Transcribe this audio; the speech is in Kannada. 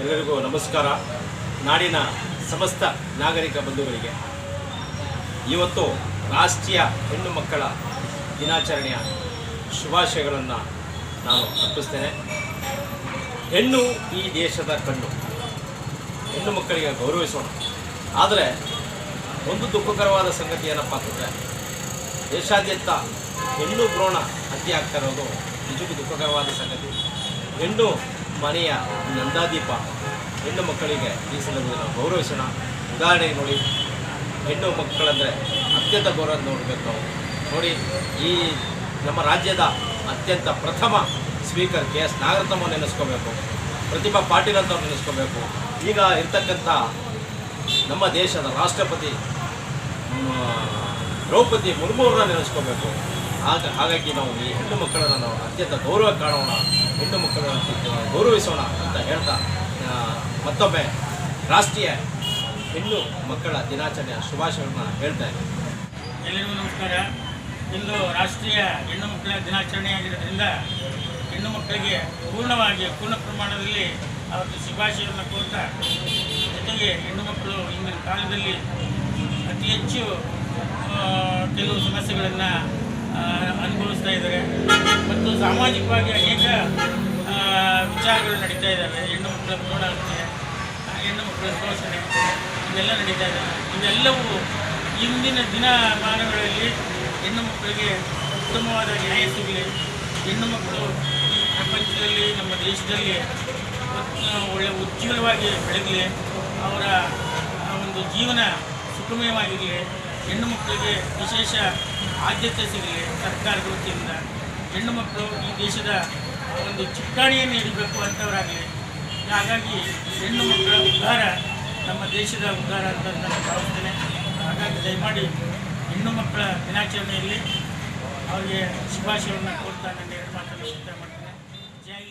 ಎಲ್ಲರಿಗೂ ನಮಸ್ಕಾರ. ನಾಡಿನ ಸಮಸ್ತ ನಾಗರಿಕ ಬಂಧುಗಳಿಗೆ ಇವತ್ತು ರಾಷ್ಟ್ರೀಯ ಹೆಣ್ಣು ಮಕ್ಕಳ ದಿನಾಚರಣೆಯ ಶುಭಾಶಯಗಳನ್ನು ನಾನು ಅರ್ಪಿಸ್ತೇನೆ. ಹೆಣ್ಣು ಈ ದೇಶದ ಕಣ್ಣು. ಹೆಣ್ಣು ಮಕ್ಕಳಿಗೆ ಗೌರವಿಸೋಣ. ಆದರೆ ಒಂದು ದುಃಖಕರವಾದ ಸಂಗತಿ ಏನಪ್ಪ ಅಂತಂದರೆ, ದೇಶಾದ್ಯಂತ ಹೆಣ್ಣು ಭ್ರೂಣ ಹತ್ಯೆ ಆಗ್ತಾ ಇರೋದು ನಿಜಕ್ಕೂ ದುಃಖಕರವಾದ ಸಂಗತಿ. ಹೆಣ್ಣು ಮನೆಯ ನಂದಾದೀಪ ಹೆಣ್ಣು ಮಕ್ಕಳಿಗೆ ಈ ಸಂದರ್ಭದಲ್ಲಿ ನಾವು ಗೌರವಿಸೋಣ. ಉದಾಹರಣೆ ನೋಡಿ, ಹೆಣ್ಣು ಮಕ್ಕಳಂದರೆ ಅತ್ಯಂತ ಗೌರವ ನೋಡಬೇಕು ನಾವು. ನೋಡಿ, ಈ ನಮ್ಮ ರಾಜ್ಯದ ಅತ್ಯಂತ ಪ್ರಥಮ ಸ್ಪೀಕರ್ ಕೆ ಎಸ್ ನಾಗರತ್ನಮ್ಮ ನೆನೆಸ್ಕೋಬೇಕು ಪ್ರತಿಭಾ ಪಾಟೀಲ್ ಅಂತ ನೆನೆಸ್ಕೋಬೇಕು ಈಗ ಇರ್ತಕ್ಕಂಥ ನಮ್ಮ ದೇಶದ ರಾಷ್ಟ್ರಪತಿ ದ್ರೌಪದಿ ಮುರ್ಮು ಅವರನ್ನ ನೆನೆಸ್ಕೋಬೇಕು ಆಗ ಹಾಗಾಗಿ ನಾವು ಈ ಹೆಣ್ಣು ಮಕ್ಕಳನ್ನು ನಾವು ಅತ್ಯಂತ ಗೌರವ ಕಾಣೋಣ, ಹೆಣ್ಣು ಮಕ್ಕಳನ್ನು ಗೌರವಿಸೋಣ ಅಂತ ಹೇಳ್ತಾ ಮತ್ತೊಮ್ಮೆ ರಾಷ್ಟ್ರೀಯ ಹೆಣ್ಣು ಮಕ್ಕಳ ದಿನಾಚರಣೆಯ ಶುಭಾಶಯಗಳನ್ನ ಹೇಳ್ತಾ ಇದ್ದೀನಿ. ಎಲ್ಲರಿಗೂ ನಮಸ್ಕಾರ. ಇಂದು ರಾಷ್ಟ್ರೀಯ ಹೆಣ್ಣು ಮಕ್ಕಳ ದಿನಾಚರಣೆಯಾಗಿರೋದ್ರಿಂದ ಹೆಣ್ಣು ಮಕ್ಕಳಿಗೆ ಪೂರ್ಣವಾಗಿ ಪೂರ್ಣ ಪ್ರಮಾಣದಲ್ಲಿ ಅವರಿಗೆ ಶುಭಾಶಯವನ್ನು ಕೋರ್ತಾ, ಜೊತೆಗೆ ಹೆಣ್ಣು ಮಕ್ಕಳು ಇಂದಿನ ಕಾಲದಲ್ಲಿ ಅತಿ ಹೆಚ್ಚು ಕೆಲವು ಸಮಸ್ಯೆಗಳನ್ನು ಅನುಭವಿಸ್ತಾ ಇದ್ದಾರೆ. ಮತ್ತು ಸಾಮಾಜಿಕವಾಗಿ ಅನೇಕ ವಿಚಾರಗಳು ನಡೀತಾ ಇದ್ದಾವೆ. ಹೆಣ್ಣು ಮಕ್ಕಳ ಭ್ರೂಣ ಹತ್ಯೆ ಹೆಣ್ಣು ಮಕ್ಕಳ ಶೋಷಣೆ ಇವೆಲ್ಲ ನಡೀತಾ ಇದ್ದಾವೆ ಇವೆಲ್ಲವೂ ಇಂದಿನ ದಿನಮಾನಗಳಲ್ಲಿ ಹೆಣ್ಣು ಮಕ್ಕಳಿಗೆ ಉತ್ತಮವಾದ ನ್ಯಾಯ ಸಿಗಲಿ. ಹೆಣ್ಣು ಮಕ್ಕಳು ಪ್ರಪಂಚದಲ್ಲಿ, ನಮ್ಮ ದೇಶದಲ್ಲಿ ಒಳ್ಳೆ ಉಜ್ವಲವಾಗಿ ಬೆಳಗಲಿ. ಅವರ ಒಂದು ಜೀವನ ಸುಖಮಯವಾಗಿರಲಿ ಹೆಣ್ಣು ಮಕ್ಕಳಿಗೆ ವಿಶೇಷ ಆದ್ಯತೆ ಸಿಗಲಿ ಸರ್ಕಾರದ ವತಿಯಿಂದ. ಹೆಣ್ಣು ಮಕ್ಕಳು ಈ ದೇಶದ ಒಂದು ಚಿಕ್ಕಾಣಿಯನ್ನು ಹಿಡಿಬೇಕು ಅಂತವರಾಗಲಿ. ಹಾಗಾಗಿ ಹೆಣ್ಣು ಮಕ್ಕಳ ಉದ್ಧಾರ ನಮ್ಮ ದೇಶದ ಉದ್ಧಾರ ಅಂತ ನಾನು ಭಾವಿಸ್ತೇನೆ. ಹಾಗಾಗಿ ದಯಮಾಡಿ ಹೆಣ್ಣು ಮಕ್ಕಳ ದಿನಾಚರಣೆಯಲ್ಲಿ ಅವರಿಗೆ ಶುಭಾಶಯವನ್ನು ಕೋರ್ತಾ ನನ್ನ ಎರಡು ಮಾತನ್ನು ಚಿಂತೆ ಮಾಡ್ತೇನೆ. ಜೈ